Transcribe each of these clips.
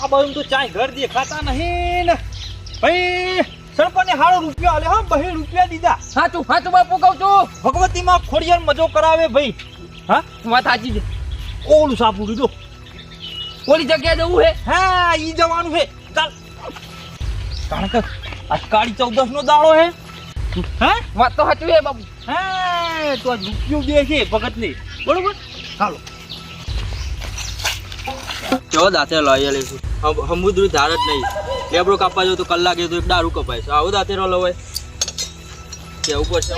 આ બધું તો ચાય ઘર દેખાતા નહીં ને. ભાઈ સરપંચને હારો રૂપિયા આલે હા બહે રૂપિયા દીધા. સાચું સાચું બાપુ કહું છું. ભગવતીમાં ખોડિયાર મજો કરાવે ભાઈ. હા? વાત સાચી છે. ઓલું સાપુ દીધું ઓલી જગ્યાએ જવું હે હા ઈ જવાનું છે. ચાલ. કારણ કે આજ કાળી ચૌદસ નો દાડો હે. હા? વાત તો સાચું હે બાપુ. હા તો આજ રૂપિયો દે છે ભગત ને બરોબર? ચાલો ચો દાંતે લઈ લઈશું સમુદ્ર ધાર જ નહીં. લેબડો કાપવા જો તો કલાક જતો એક દારૂ કપાય. છે આવું દાંતેરો લવાય કેવું પડશે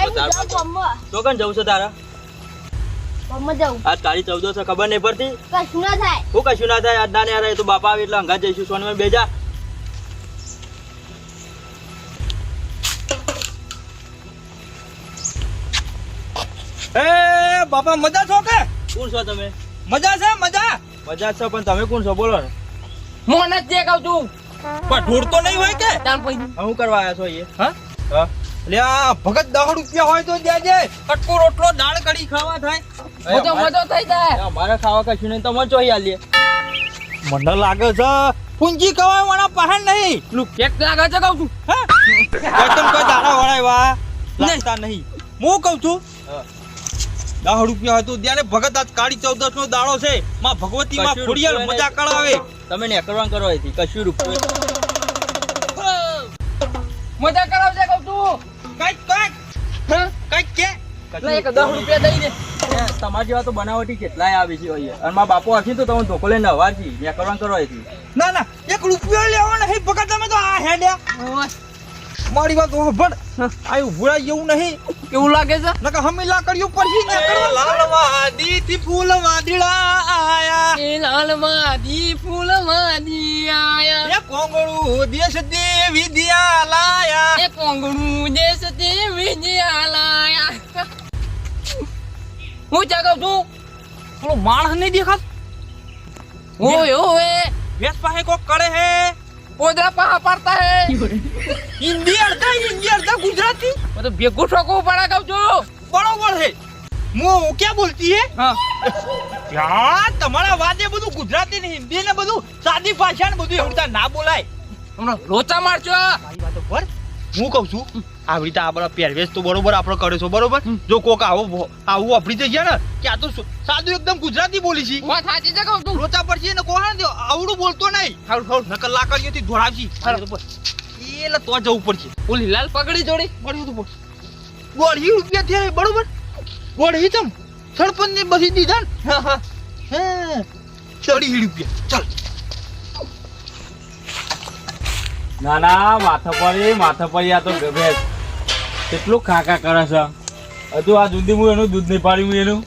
તો કણ જવું છે તારા? આજ તારી ચૌદો છે ખબર નહીં પડતી? કશું ના થાય. હું કશું ના થાય? આજ ના ને તો બાપા આવે એટલે અંગા જઈશું. સોનમાં બેજા એ બાપા મજા છો કે? કોણ છો તમે? મજા છે મજા? મજા છો પણ તમે કોણ છો? બોલો ને. મોન જ જે કહું છું પણ ઢોર તો નહીં હોય કે? તાર પછી હું કરવા આવ્યા છો એ હા? હા. લે આ ભગત દહ રૂપિયા હોય તો દેજે. કટકો રોટલો દાળ કઢી ખાવા થાય. મજો મજો થઈ જાય. અમારે ખાવા કશું નહીં તમે ચોઈ આલીએ. મને લાગે છે પૂંજી કવાય વાળા પહાડ નહીં. પેલું કેક લાગે છે કહું છું. હા? કોઈ તને કોઈ દાડા વળાવ્યા લાગતા નહીં. હું કહું છું હા. રૂપિયા હોય તો ત્યારે ભગત આજ કાળી ચૌદશ નો દાડો છે. માં ભગવતી માં કશું મજા કરાવે. તમે નેકરવાન કરો અહીંથી કશું રૂપિયા મજા કરાવજે કહું તું કંઈક કંઈક? કંઈક કે. લે એક દસ રૂપિયા દઈ દે. એ, જેવા તો બનાવટી કેટલાય આવી છે અને મારા બાપુ હશે તો તમે ધોકો લઈને હવાર છી નેકરવાન કરો અહીંથી. ના ના એક રૂપિયો લેવો નહીં ભગત તમે તો આ હેડ્યા. મારી વાત ભડ આયું ભૂળાઈ એવું નહીં. કેવું લાગે છે? નકર હમી લાકડીઓ પરથી ને લાલ વાદી થી ફૂલ વાદળા આયા. એ લાલ માદી ફૂલ વાદી આયા. એ કોંગળું દેશ દેવી દિયા લાયા. એ કોંગણું દેશ દેવી દિયા લાયા. હું જાગો છું? પેલો માણસ નહીં દેખાત? ઓય ઓય. વેસ પાસે કોક કરે હે. ઓદરા પાહા પડતા હે. હિન્દી અડધા હિન્દી અડધા ગુજરાતી? તો ભેગો ઠોકો પડા કહું છો. બરોબર હે મો ક્યાં બોલતી હે? હા. તમારા વાદે બધું ગુજરાતી ને હિન્દી ને બધું સાદી ભાષા ને બધું એવું ના બોલાય. હમણાં લોચા મારજો પર? હું કહું છું આવી રીતે આપણા પહેરવેશ તો બરોબર આપણો કર્યો છો બરોબર? જો કોક આવો આવું આપડી જગ્યા ને ક્યાં તો સાદું એકદમ ગુજરાતી બોલી છે. વાત સાચી છે કહું? છું લોચા પર છે ને કોણ? આવડું બોલતો નહીં. સારું સારું નકલ લાકડીઓથી ધોળાવશી. એટલે તો જવું પડશે. ઓલી લાલ પગડી જોડી? બળ્યું તું ગોળી રૂપિયા થયા બરોબર? ગોળી તમ સરપંચ ને બધી દીધા ને? હા હા. હા ચડી રૂપિયા. ચાલ. ના ના માથા પડી માથા પડી આ તો ગભે. કેટલું ખાકા કરે છે? હજુ આ દૂધી હું એનું દૂધ નહીં પાડ્યું એનું.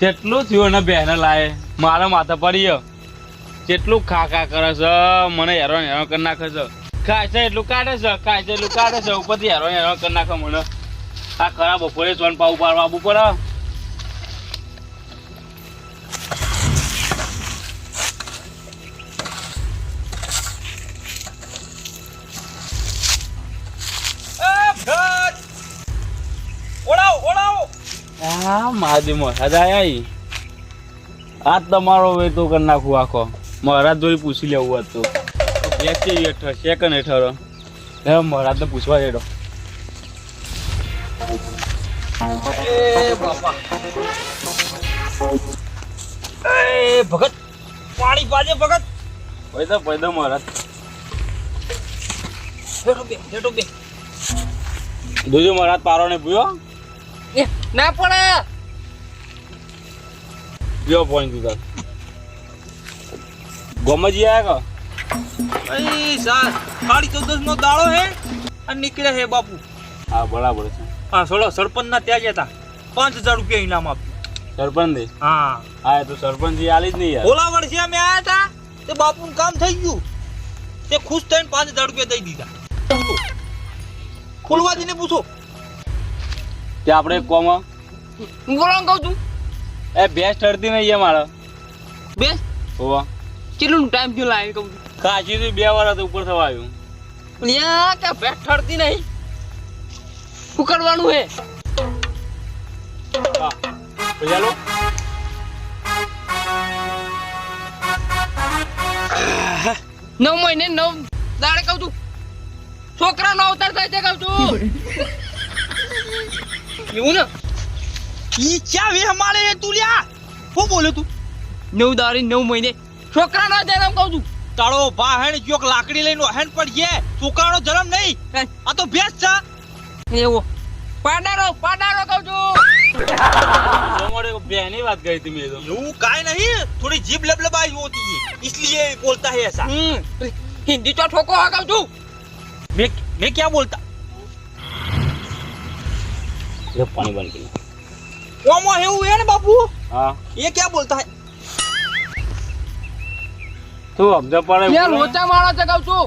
કેટલું થયું એને બહેને લાયે? મારા માથા પડી કેટલું ખાકા કરે છે? મને હેરાન હેરાન કરી નાખે છે. ખાય છે એટલું કાઢે છે ખાય છે એટલું કાઢે છે. ઉપરથી કરી નાખે મને. આ ખરા બપોરે સોન પાઉ પાડવા આવવું પડે. મહાદેવ મહારાજ આયા આ તમારો વેતો કરી નાખું આખો. મહારાજ જોઈ પૂછી લેવું હોત. એક હેઠળ સેકન્ડ હેઠળ. હે મહારાજને પૂછવા દેડો એ ભગત પાણી પાજે ભગત. પૈસા પૈદા મહારાજ જોજો મહારાજ પારો ને પીયો ના પડે. પોઈન્ટ તું તાર ગોમજી આયા એ સા કાળી ચૌદસ નો દાડો હે? અને નીકળે હે બાપુ. હા બરાબર છે. હા સોલો સરપંચ ના ત્યાં જતા પાંચ હજાર રૂપિયા ઇનામ આપ્યું. સરપંચ? હા. હા તો સરપંચજી આલી જ નહીં યાર. ઓલા વર્ષે અમે આયા હતા તે બાપુનું કામ થઈ ગયું. તે ખુશ થઈને પાંચ હજાર રૂપિયા દઈ દીધા. ફૂલવાજીને પૂછો. તે આપણે કોમ હું બોલો કહું છું? એ બેસ્ટ ઠરતી નહીં મારે. બે હોવા. કેટલું ટાઈમ થયો લાવી કહું છું. કાચી તો બે વાર ઉપર થવા આવ્યું. યા કે ભેટ ઠરતી નહીં. શું કરવાનું હે? ચાલો નવ મહિને નવ દાડે કહું છું. છોકરા નો અવતાર થાય છે કહું છું. એવું ને? ઈ ચા વે મારે તું લ્યા? હું બોલ્યો તું? નવ દાડે નવ મહિને. છોકરા નો જન્મ કહું છું. તારો ભા હેણ ચોક લાકડી લઈને હેણ પડીએ છોકરાનો જન્મ નહીં કાંઈ. આ તો ભેંસ છે એવો પાડારો પાડારો કહું છું તમારે બેની વાત કરી હતી મેં તો એવું કાઈ નહીં થોડી જીભ લબલબાઈ હોતી है इसलिए बोलता है ऐसा હમ હિન્દી તો ઠોકો હા કહું છું मैं मैं क्या बोलता લે પાણી બંધ કરી ઓમો એવું है ना बापू હા ये क्या बोलता है તું સમજ પડે યાર લોચા મારો છે કહું છું.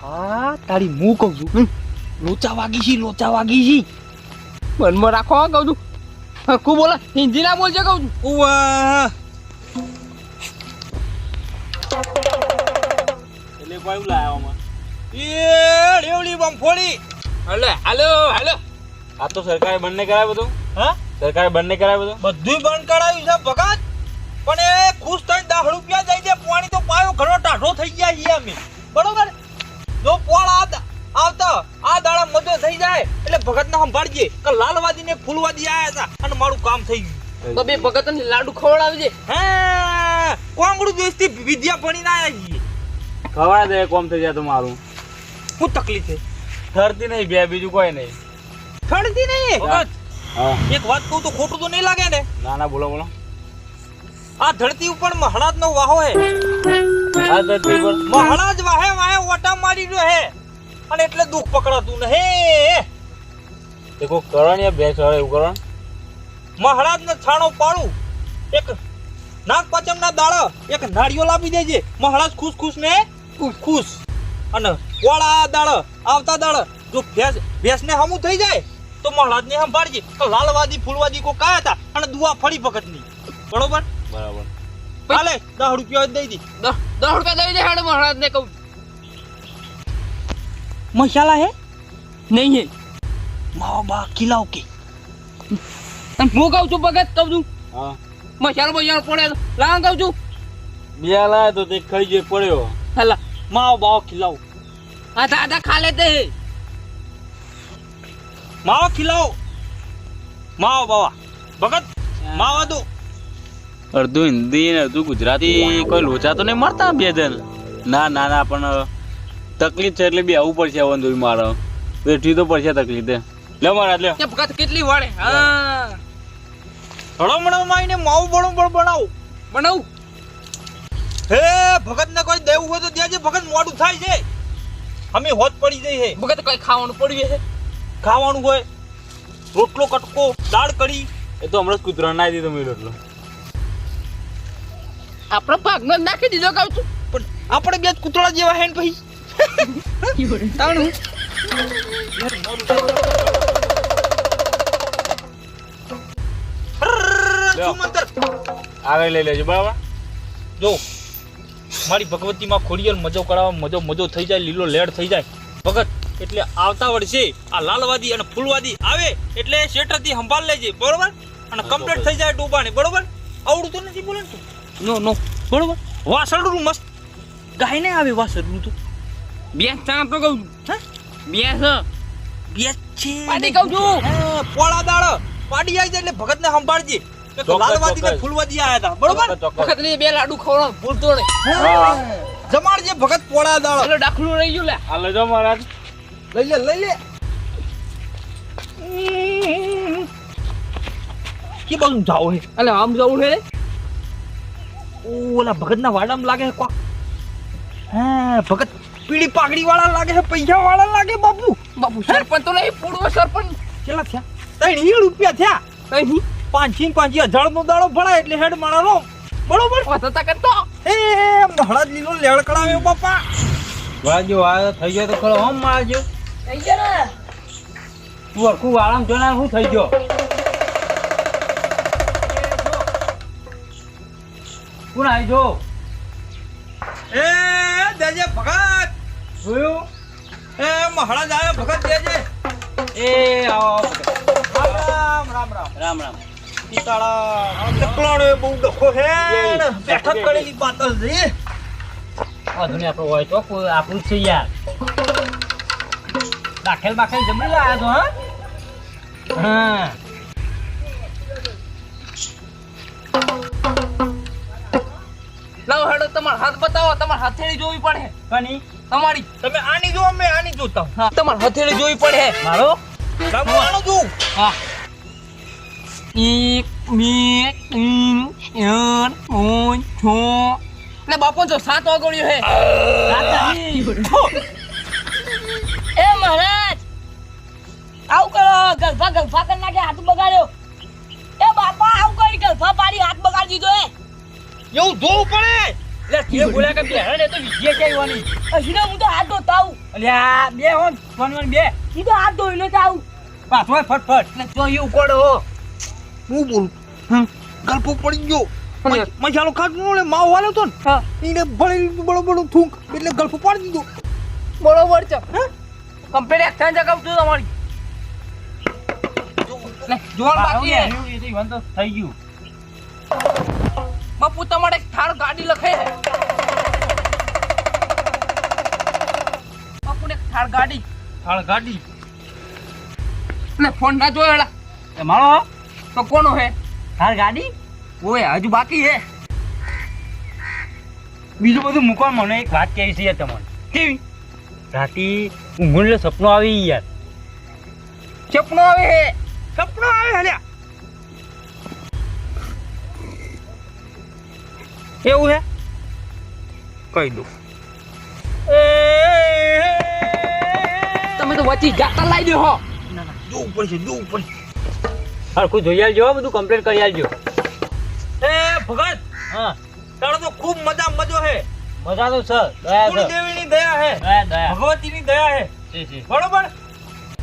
હા તારી હું કહું છું. લોચા વાગી છી લોચા વાગી છી. મનમાં રાખો કહું છું. હરખું બોલે હિન્દી ના બોલજે કહું છું. ઉવા. એટલે કોઈ એવું લાયા આમાં? એ રેવડી બમફોડી હાલો હાલો હાલો. આ તો સરકારે બંને કરાય બધું? હા? સરકારે બંને કરાય બધું? બધુંય બંધ કરાવ્યું છે ભગત. પણ એ ખુશ થઈને દસ રૂપિયા દઈ દે પાણી તો પાયો ઘણો ટાઢો થઈ ગયા છીએ અમે. બરોબર? જો પોળ આવતા આ દાડા મજો થઈ જાય એટલે ભગત ને સંભાળજે કે લાલવાદી ને ફૂલવાદી આયા હતા અને મારું કામ થઈ ગયું. તો બે ભગત ને લાડુ ખવડાવજે. હે કોંગડું દેશથી વિદ્યા ભણીને આયા છીએ. ખવડા દે કોમ થઈ જાય તો મારું. શું તકલીફ છે? ઠરતી નહીં બે બીજું કોઈ નહીં. ઠરતી નહીં? ભગત એક વાત કહું તો ખોટું તો નહીં લાગે ને? ના ના બોલો બોલો. આ ધરતી ઉપર મહારાજ નો વાહો હે. આ ધરતી ઉપર મહારાજ વાહે વાહે ઓટા મારી રહ્યો હે. અને એટલે દુઃખ પકડાતું ને હે. તે કરણ યા બે ચડે એવું કરણ મહારાજ ને છાણો પાડું. એક નાગ પચમ ના દાળ એક નાળિયો લાવી દેજે. મહારાજ ખુશ ખુશ ને? ખુશ. ખુશ. અને વાળા દાડા આવતા દાડા જો ભેંસ ભેંસ ને હમું થઈ જાય તો મહારાજ ને સંભાળજે. લાલવાદી ફૂલવાદી કો કાયા હતા અને દુઆ ફળી ભગતની બરોબર? બરાબર. હાલે દસ રૂપિયા દઈ દી. દસ રૂપિયા દઈ દે હેડ મહારાજ ને કહું. મસાલા હે? નહીં હે. માવા બા ખીલાવ કે. હું કહું છું ભગત કહું છું. હા. મસાલો બસાલો પડે લાવ કહું છું. બે લાય તો તે ખાઈ જે પડ્યો. હેલા. માવા બાવા ખિલાવ આધા આધા ખા લેતે હે માવા ખિલાવ માવા બાવા. ભગત માવા દો. અડધું હિન્દી ને અડધું ગુજરાતી કોઈ લોચા તો નહીં મળતા બે જણ? ના ના ના પણ તકલીફ છે એટલે બી આવવું પડશે આવવાનું મારે. બેઠી તો પડશે તકલીફ. તે લે મારા લે કેટલી વાળે? હા. હળમણો માઈને માવું બળું બળ બનાવો. બનાવું? હે ભગત ને કોઈ દેવું હોય તો દેજે ભગત મોડું થાય છે. અમે હોત પડી જઈ છે. ભગત કઈ ખાવાનું પડ્યું છે? ખાવાનું હોય રોટલો કટકો દાળ કઢી. એ તો હમણાં જ કૂતરા નાખી દીધો મેં એટલો. આપણો ભાગનો જ નાખી દીધો કહું છું. પણ આપણે બે જ કૂતરા જેવા હેન ને ભાઈ? તાણું? આવે. લઈ લેજો બરાબર? જો મારી ભગવતીમાં ખોડિયલ મજો કરાવવા મજો મજો થઈ જાય લીલો લેડ થઈ જાય. ભગત એટલે આવતા વર્ષે આ લાલવાદી અને ફૂલવાદી આવે એટલે શેઠરથી સંભાળ લેજે બરોબર? અને કમ્પ્લીટ થઈ જાય ડૂબાણી બરોબર? આવડું તો નથી બોલે તું. નો નો. બરોબર? વાસળનું મસ્ત. ગાય ને આવે વાસળનું તો. બે ચા તો કહું હા? બે છે બે છે પાડી કહું છું. પોળા દાળ. પાડી આવી જાય એટલે ભગત ને સંભાળજે લાલવાદી ને ફૂલવાદી આયા હતા. બરોબર? ભગત ને બે લાડુ ખવડાવ ભૂલતો નહીં. જમાડજે ભગત પોળા દાળ. એટલે દાખલું રહી ગયું લે. આ લેજો મહારાજ. લઈ લે લઈ લે. કે બાજુ જાવ હે? એટલે આમ જવું છે ઓલા ભગત ના વાડામાં લાગે છે કોક. હા ભગત પીળી પાઘડી વાળા લાગે છે પૈસા વાળા લાગે બાપુ. બાપુ સરપંચ તો નહીં પૂર્વ સરપંચ. કેટલા થયા? ત્રણ રૂપિયા થયા. નહીં પાંચી ને પાંચી હજાર નો દાડો ભણાય એટલે હેડ માણો બરોબર? વાતા કરતો. એ હળદ લીલો લેળ કડાવ્યો બાપા. વાજો આ થઈ ગયો તો ખરો હમ મારજો થઈ ગયો ને? તું આખું આરામ જોનાર શું થઈ ગયો? કોણ આવી જો? એ દેજે ભગત! જોયું? એ મહારાજ આવ્યો ભગત દેજે! એ આવો રામ રામ રામ. રામ રામ. સીતારામ ચકલાણો બહુ ડખો ને બેઠક કરેલી પાતલ છે. અધુની આપણો હોય તો આપણું જ છે યાર. દાખેલ બાખેલ જમણી લાયા તો હા? હા. લાવો હેડો તમારા હાથ બતાવો તમારે હથેળી જોવી પડે. કની? તમારી તમે આની જો અમે આની જોતા. હા. તમારે હથેળી જોવી પડે. મારો? રામ આનો જો હા. એક બે ત્રણ ચાર પાંચ છ. ને બાપો જો સાત વાગડ્યો હે. એ મહારાજ! આવું કરો ગલફા ગલફા કરી નાખે હાથ બગાડ્યો. એ બાપા આવું કરી ગલફા પાડી હાથ બગાડી દીધો એ. એવું જોવું પડે? એટલે તીએ બોલ્યા કે બેહણ એ તો વિજય કે આવવાની હું તો હાથ ધોતા આવું. અલ્યા બે હોન ફોન વન બે. તો હાથ જ આવું. પાછો ફટફટ. ને કોડો હું. બોલું? ગલ્પો પડી ગયો. મસાલો ખાટ ને માવ વાળો તો ને. એને ભળી બળો બળો થૂંક એટલે ગલ્પો પાડી દીધો. બરોબર છે. કમ્પ્લીટ એક્શન જગાવ છું તમારી. ને જોવાનું બાકી એ તો થઈ ગયું. બાપુ તમારે થાર ગાડી લખે બાપુ ને થાર ગાડી. થાર ગાડી? ને ફોન ના જોયો એ મારો તો કોનો હે? થાર ગાડી? ઓય હજુ બાકી હે. બીજું બધું મૂકો મને એક વાત કહેવી છે યાર તમને. કેવી? રાતે ઊંઘ સપનું આવી યાર સપનો આવે હે. સપનો આવે હલ્યા એવું હે? કહી દઉં. તમે તો વચ્ચે જાતા લાવી દો હો. જોવું પડશે જોવું પડશે. હરખું જોઈ આવજો બધું કમ્પ્લીટ કરી આવજો એ ભગત! હા. તારો તો ખૂબ મજા મજો હે. મજા તો છે દયા છે કુળદેવીની દયા હે. દયા દયા. ભગવતીની દયા હે. છે, જી. બરોબર?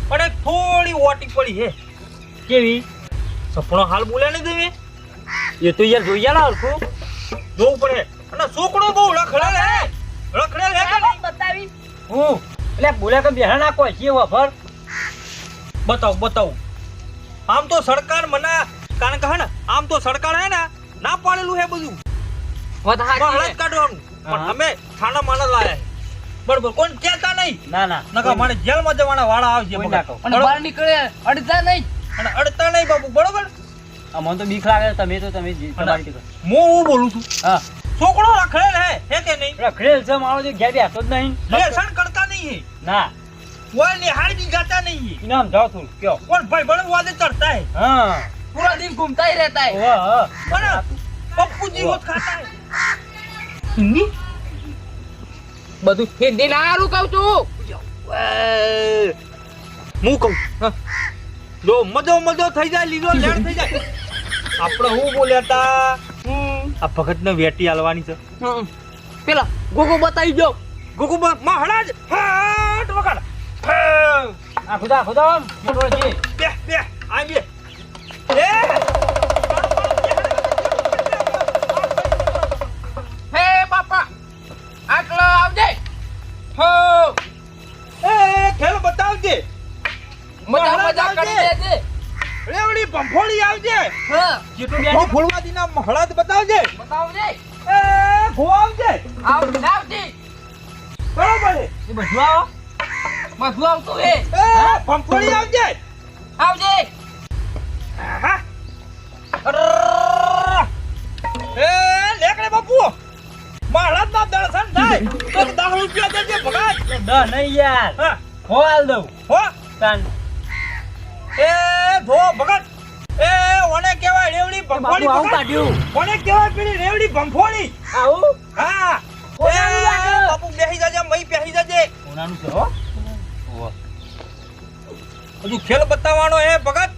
પણ એક થોડી ઓટી પડી હે. કેવી? સપનો હાલ બોલ્યા ને દેવી? એ તો યાર જોઈ આલા હરખું. જોવું પડે. અને છોકરો બહુ રખડેલ હે. રખડેલ હે કે નહીં? બતાવી. હું? એટલે બોલ્યા કે બેહણ નાખો છે વફર બતાવ બતાવ. આમ તો સરકાર મને કારણ કે હે ને આમ તો સરકાર હે ને ના પાડેલું હે બધું. વધારે કાઢવાનું પણ. અમે થાણા માના લાયા બરોબર કોણ કહેતા નહીં? ના ના. નકા મારે જેલમાં જવાના વાળા આવશે બરોબર? બહાર નીકળે અડતા નહીં. અને અડતા નહીં બાપુ બરોબર? અમને તો બીક લાગે તમે તો તમે હું હું બોલું છું? હા. છોકરો રખડેલ હે હે કે નહીં? રખડેલ છે મારો જે ઘેર બેઠો જ નહીં. લેસન કરતા નહીં હે ના. કોઈ નિહાળ બી ગાતા નહીં હે ઇનામ જાવ તું કયો? કોણ ભાઈ બળે વાદે ચડતા હે? હા. પૂરા દિન ઘૂમતા હી રહેતા હે. હા. હા પપ્પુ જીવો ખાતા હે. હિન્દી બધું હિન્દી ના હારું કહું છું. હું કહું? જો મજો મજો થઈ જાય લીલો લેણ થઈ જાય. આપણે હું બોલ્યા તા? આ ભગત ને વેટી હાલવાની છે. હમ. પેલા ગોગો બતાવી દો ગુગુ મહારાજ હાટ વગર. આ ખુદા ખુદા આમ, મોટો છે બે બે. આ બે. એ! હે બાપા આટલો આવજે. હો. એ ખેલ બતાવજે. મજા મજા કરી દેજે રેવડી પંફોળી આવજે. હા. ચીટુ બેઠી ભંફોડવાથી ના મહળાદ બતાવજે. બતાવજે. એ ગો આવજે. આવ આવજે. બરોબર છે. એ બધું આવો. બધું આવતું એ પંફોળી આવજે. આવજે. હા. એ લેકડે બાપુ. મહારાજ ના દર્શન થાય. તો દસ રૂપિયા દેજે ભગાત દહ નહીં યાર. હા. હો હાલ દઉં. હો. તાન. એ ભો ભગત. એ ઓને કેવાય રેવડી ભંફોડી આવું કાઢ્યું. ઓને કેવાય પેલી રેવડી ભંફોડી આવું? હા. કોનાનું બાપુ બેહી જજે મઈ બેહી જજે. કોનાનું છે હો. હજુ ખેલ બતાવવાનો હે ભગત.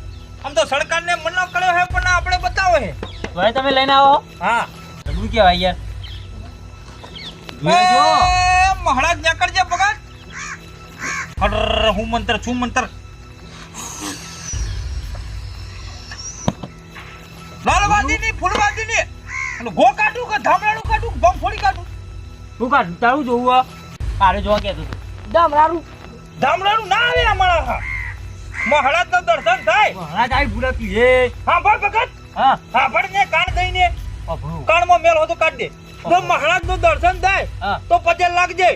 આમ તો સરકારને મના કર્યો હે પણ આપણે બતાવો હે. ભાઈ તમે લઈને આવો. હા. શું કેવાય યાર. મહારાજ ન્યા કરજે ભગત. હું મંત્ર છું મંત્ર. ની ની અને ગો કાઢું કે ધામરાનું કાઢું બમફોડી કાઢું? શું કાઢ? તારું જોવું તારે જોવા કહેતો હતો. ડમરાનું ધામરાનું ના આવે અમારા હા મહારાજનું દર્શન થાય. મહારાજ આવી ભૂલા પીએ હા. ભર ભગત. હા. હા ભર ને કાન દઈને. અભરું કાનમાં મેલ હોતો કાઢ દે. જો મહારાજનું દર્શન થાય હા. તો પજે લાગજે.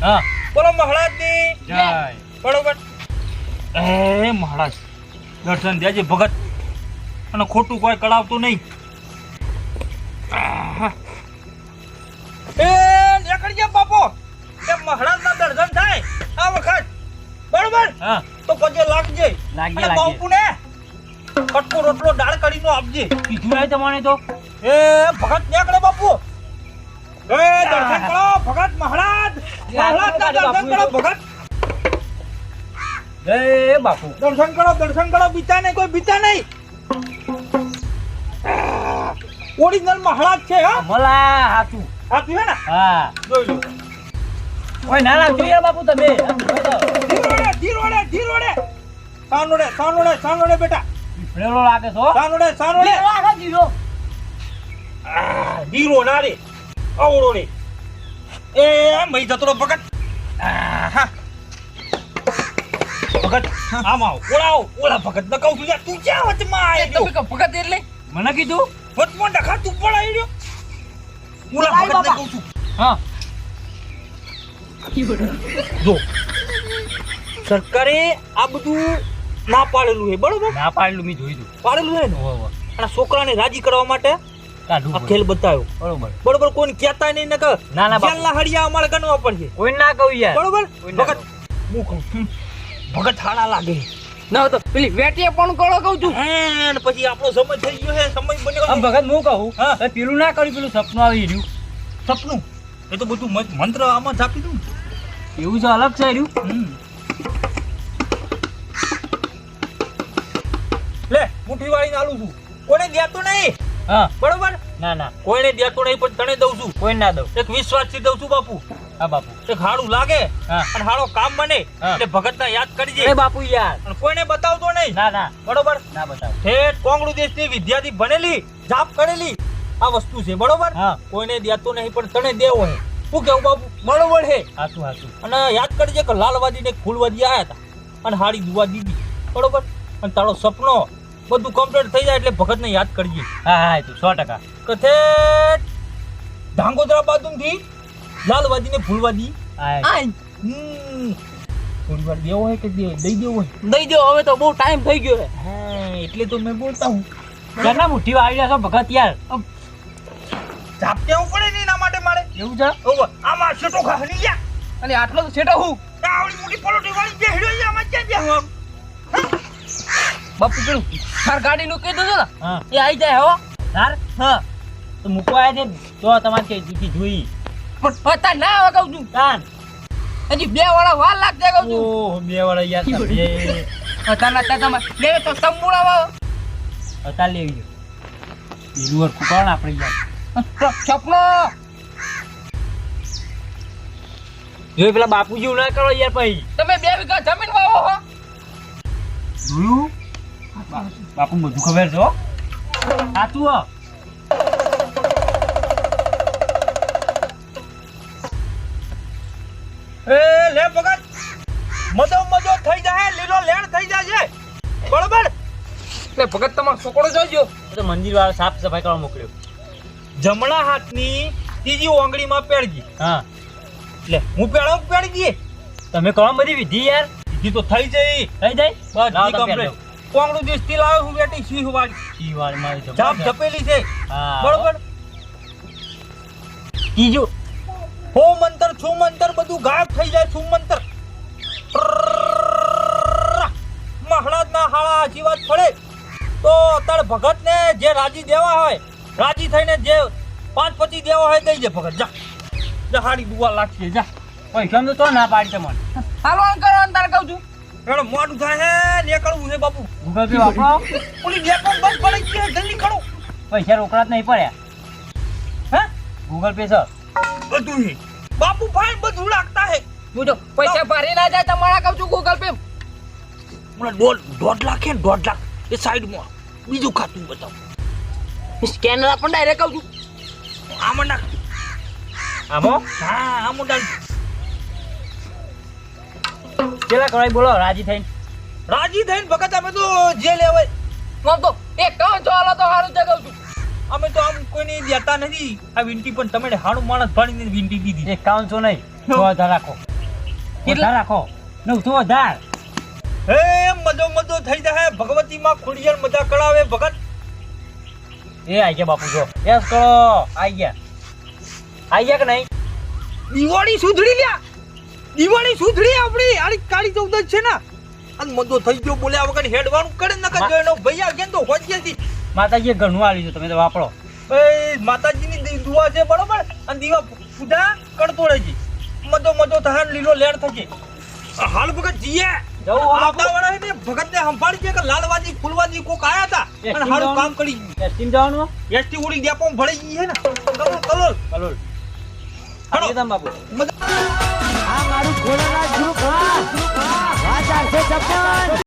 હા. બોલો મહારાજની. જય. બરોબર. એ મહારાજ દર્શન દેજે ભગત. અને ખોટું કોઈ કળાવતું નહીં. એ બાપો. દર્શન થાય આ વખત. બરોબર? હા. તો પછી લાગજે. લાગજે, અને લાગજે. બાપુને કટકો રોટલો દાળ કરીને આપજે. કીધું નહીં તમારે તો? એ ભગત નીકળે બાપુ. એ દર્શન કરો ભગત મહારાજ. દર્શન કરો ભગત. એ બાપુ. દર્શન કરો દર્શન કરો બીતા નહીં કોઈ બીતા નહીં. ઓરિજિનલ મહારાજ છે હા. ભલા હાતું હાતું તું હે ને? હા. જોઈ લો. ઓય ના ના જોઈએ બાપુ તમે. ધીરોડે ધીરોડે ધીરોડે. સાનોડે સાનોડે સાનોડે બેટા. પીપળેલો લાગે છો? સાનોડે સાનોડે. લાગે ધીરો આ, ધીરો ના રે. અવળો રે. એ મઈ જતરો ભગત. આહા. ભગત આમ આવ. ઓળા આવ ઓળા ભગત ન કહું છું યાર, તું ક્યાં વચમાં આવી ગયો ભગત એટલે? મને કીધું? વચમાં ડખા તું પણ આવી રહ્યો? ઓલા લાય ને કહું છું. હા. જો. સરકારે આ બધું ના પાડેલું છે. બરોબર? ના પાડેલું મેં જોઈ દઉં પાડેલું છે ને. અને છોકરાને રાજી કરવા માટે ખેલ બતાવ્યો. બરોબર. બરોબર કોઈને કહેતા નહીં ને કે ના, ના. જેલના હડિયા અમારે ગણવા પડશે. કોઈ ના કહ્યું યાર. બરોબર? ભગત હું કહું ભગત હાડા લાગે. ના તો પેલી વેટીએ પણ કરો કહું છું. હે, અને પછી આપણો સમય થઈ ગયો છે સમય બન્યો. ભગત હું કહું? હા. પેલું ના કર્યું પેલું સપનું આવી રહ્યું. સપનું? એ તો બધું મંત્ર આમાં જ આપી દઉં. એવું છે અલગ છે રહ્યું. લે મુઠ્ઠી વાળીને આલું છું. કોને દેતો નહીં. હા. બરોબર? ના ના. કોઈને દેતો નહીં પણ તને દઉં છું. કોઈ ના દઉં. એક વિશ્વાસથી દઉં છું બાપુ. હા બાપુ. હાડું લાગે અને હાડો કામ બને. એટલે ભગતના યાદ કરજે. એ બાપુ યાર અને કોઈને બતાવતો નહીં. ના ના. બરોબર? ના બતાવ. ઠેઠ કોંગડુ દેશની વિદ્યાર્થી ભણેલી જાપ કરેલી. આ વસ્તુ છે બરોબર? કોઈને દેતો નહીં પણ તને દેવો હે. શું કેવું બાપુ? બરોબર હે. હાચું હાચું. અને યાદ કરજે કે લાલવાદી ને ફૂલવાદી આવ્યા હતા. અને હાડી દુવા દીધી બરોબર? અને તારો સપનો બધું કમ્પ્લીટ થઈ જાય એટલે ભગતને યાદ કરજે. હા હા તું સો ટકા. કથે ધાંગોદરા બાજુથી લાલવાદી ને ફૂલવાદી આય. થોડી વાર દેવો હોય કે દઈ દેવો હોય? દઈ દેવો હવે તો બહુ ટાઈમ થઈ ગયો હા એટલે તો મેં બોલતા હું. ઘરના મુઠ્ઠી વાળી રહ્યા ભગત યાર. ઝાપટે હું પડે ને એના માટે મારે? એવું છે? ઓવર આમાં છેટો ખા હલી ગયા. અને આટલો તો છેટો હું? આવડી મોટી પલોટી વાળી જે હીરો છે આમાં ક્યાં હું બાપુ પેલું તાર ગાડીનું કીધું હતું ને? એ આવી જાય હો. તાર? હા. તો મૂકવા આવ્યા છે તો તમારે કઈ જોઈ. પણ અત્યારે ના આવે છું. તાન. હજી બે વાળા વાર લાગશે કહું છું. ઓહ બે વાળા યાર તમે અત્યારે તા તમે લે તો સંપૂર્ણ પતા લેવી જો પેલું વાર કુકાળ આપણે યાર સપનો જો પેલા બાપુજી ના કરો યાર પછી. તમે બે વીઘા જમીન વાવો હો. જોયું? બાપુ બધું ખબર છો હો. સાચું લીલો થઈ જાય બરોબર? એટલે ભગત તમારો છોકરો જોજો તો મંદિર વાળો સાફ સફાઈ કરવા મોકલ્યો. જમણા હાથની ત્રીજી ઓંગળીમાં પેડજી હા. એટલે હું પેડો પેડી તમે કહો બધી વિધિ યાર. વિધિ તો થઈ જઈ. થઈ જાય? બસ લાવો કમ્પ્લીટ કોંગડું દેશ દેશથી લાવે હું બેટી? સિંહ વાળી. ઈ વાર મારી જાપ જપેલી છે. બરોબર? ત્રીજું. હો મંતર છું મંતર બધું ગાયબ થઈ જાય છું મંતર. હાળા આશીર્વાદ પડે તો અત્યારે ભગતને જે રાજી દેવા હોય રાજી થઈને જે પાંચ પચી દેવા હોય દઈ દે ભગત. જા. જા હાડી દુવા લાગશે. જા. પૈસા તો તો ના પાડી તમને. હાલો કરવાનું તારે કહું છું. એનો મોડું થાય હે નીકળવું હે બાપુ. ગૂગલ પે વાપરો ઓલી ડેપો બંધ પડી ગઈ જલ્દી ખડો. પૈસા રોકડા જ નહીં પડ્યા. હે? ગૂગલ પે સર બધું બાપુ ભાઈ બધું લાગતા હે. જો પૈસા ભરી ના જાય તમારા કહું છું મને દોઢ દોઢ લાખ હે દોઢ લાખ. એ સાઈડમાં. બીજું ખાતું બતાવ. સ્કેનર પણ ડાયરેક્ટ કહું છું આમાં નાખ આમો? હા આમો ડાલ કેટલા કરાય બોલો રાજી થઈને? રાજી થઈને ભગત અમે તો જે લેવાય. હું તો એક કામ આલો તો હારું છે કહું છું અમે તો આમ કોઈને દેતા નથી. આ વિનંતી પણ તમે હાડું માણસ ભાણીને વિનંતી દીધી. એકાવનસો નહીં સો હજાર રાખો. કેટલા? રાખો. નવસો હજાર હે મજો મજો થઈ જાય ભગવતી માં ખુડિયાર મજા કરાવે ભગત. એ આઈ ગયા બાપુ જો. યસ કરો આઈ ગયા. આઈ ગયા કે નહીં? દિવાળી સુધરી લ્યા. દિવાળી સુધરી આપણી. આડી કાળી ચૌદશ છે ને. અને મજો થઈ ગયો બોલ્યા વગર હેડવાનું કરે ન મા- એનો ભૈયા કેમ તો હોજ ગયેથી માતાજીએ ઘણું આવી છે તમે તો વાપરો. એ માતાજીની દુઆ છે બરોબર? અને દીવા ફૂટા કરતો રહેજે. મજો મજો થાય લીલો લેર થશે. હાલ ભગત જીએ. આવતા ને ભગત ને સંભાળી છે કે લાલવાજી ફૂલવાજી કોક આયા હતા અને હારું કામ કરી એસટી જવાનું એસટી ઉડી ગયા પણ ભળી ગઈ છે ને. કલોલ કલોલ. કલોલ. હડો બાપુ. આ મારું ઘોડાના ગુરુ ઘા. ઘા 456